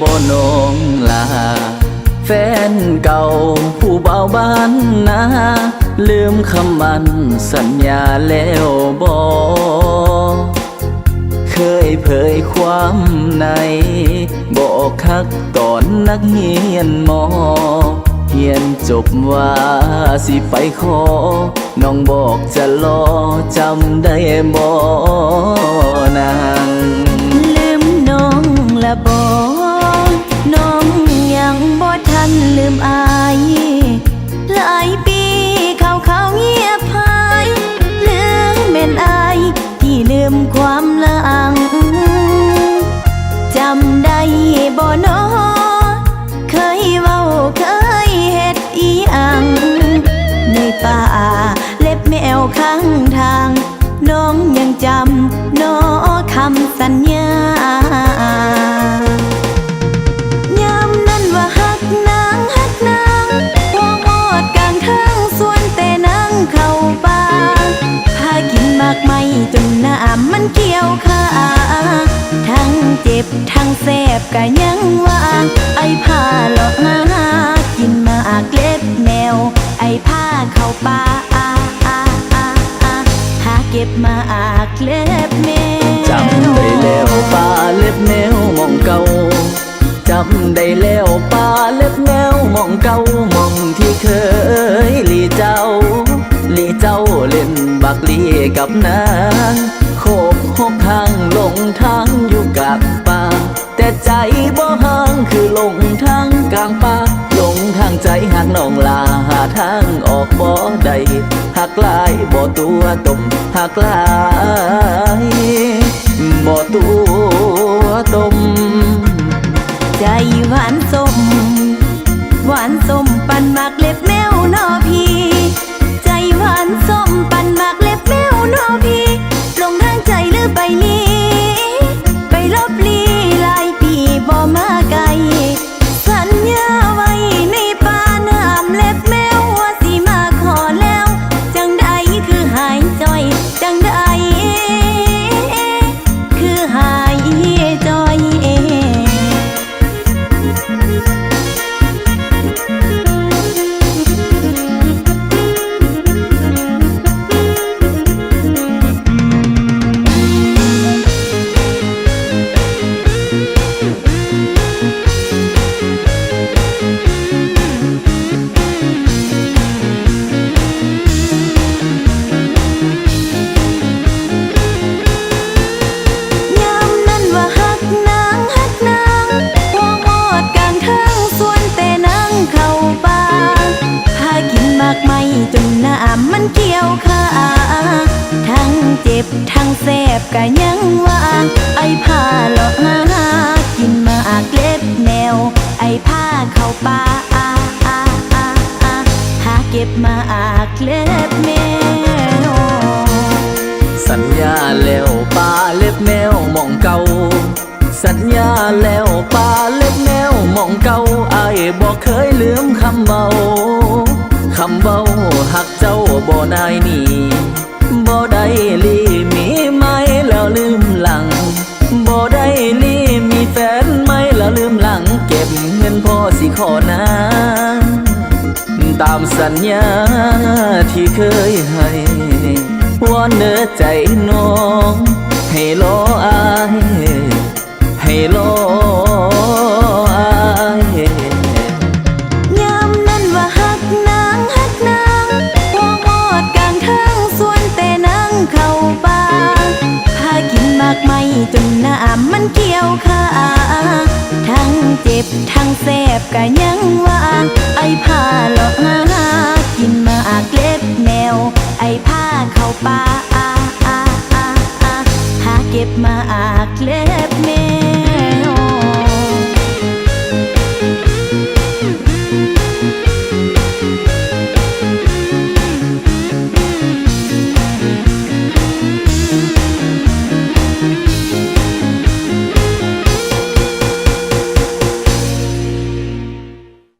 บ่นงลา แฟนเก่าผู้เบาบ้านนา ลืมคำมันสัญญาแล้วบอกเคยเผยความใน บอกคักตอนนักเรียนมอเรียนจบว่าสิไปขอ น้องบอกจะรอจำได้บ่นางลืมน้องละบอก มอายหลายปีเขาเขาเงียบหายลืมเป็นอายที่ลืมความหลังจำได้บ่นอเคยเว้าเคยเฮ็ดอีอัง ในป่าเล็บแมวข้างทาง น้องยังจำนอคำสัญญา บก็ยังว่าไอ้ผ้าหลอกหากินมากเล็บแมว ไอ้ผ้าเข้าป่าหาเก็บมาอากเล็บแมวจำได้แล้วป่าเล็บแนวมองเก่าจำได้แล้วป่าเล็บแนวมองเก่ามองที่เคยลีเจ้าลีเจ้าเล่นบักลีกับนางโคกหกทางลงทางอยู่กับ น้องลาหาทางออกบ่ได้หักลายบ่ตัวตมหักลายบ่ตัวตม ใจหวานส้มหวานส้มปันมากเล็บแมวนอพี ใจหวานส้มปันมากเล็บากไม่จนน้ำมันเกี่ยวขาทั้งเจ็บทั้งแสบก็ยังว่าไอ้ผ้าหลอกหากินมากเล็บแมว ไอ้ผ้าเข้าป่าหาเก็บมาอากเล็บแมว สัญญาแล้วป่าเล็บแมวมองเก่าสัญญาแล้วป่าเล็บแมวมองเก่าไอ้บอกเคยลืมคำเบาคำเบา หักเจ้าบ่นายนี่บ่ได้ลีมีไหมแล้วลืมหลังบ่ได้ลีมีแฟนไหมแล้วลืมหลัง เก็บเงินพ่อสิขอนางตามสัญญาที่เคยให้วอนเนื้อใจน้อง ให้รออาามันเกี่ยวขาทั้งเจ็บทั้งแสบก็ยังว่าไอ้ผ้าหลอกหากินมากเล็บแมว ไอ้ผ้าเข้าป่าหาเก็บมาอากเล็บ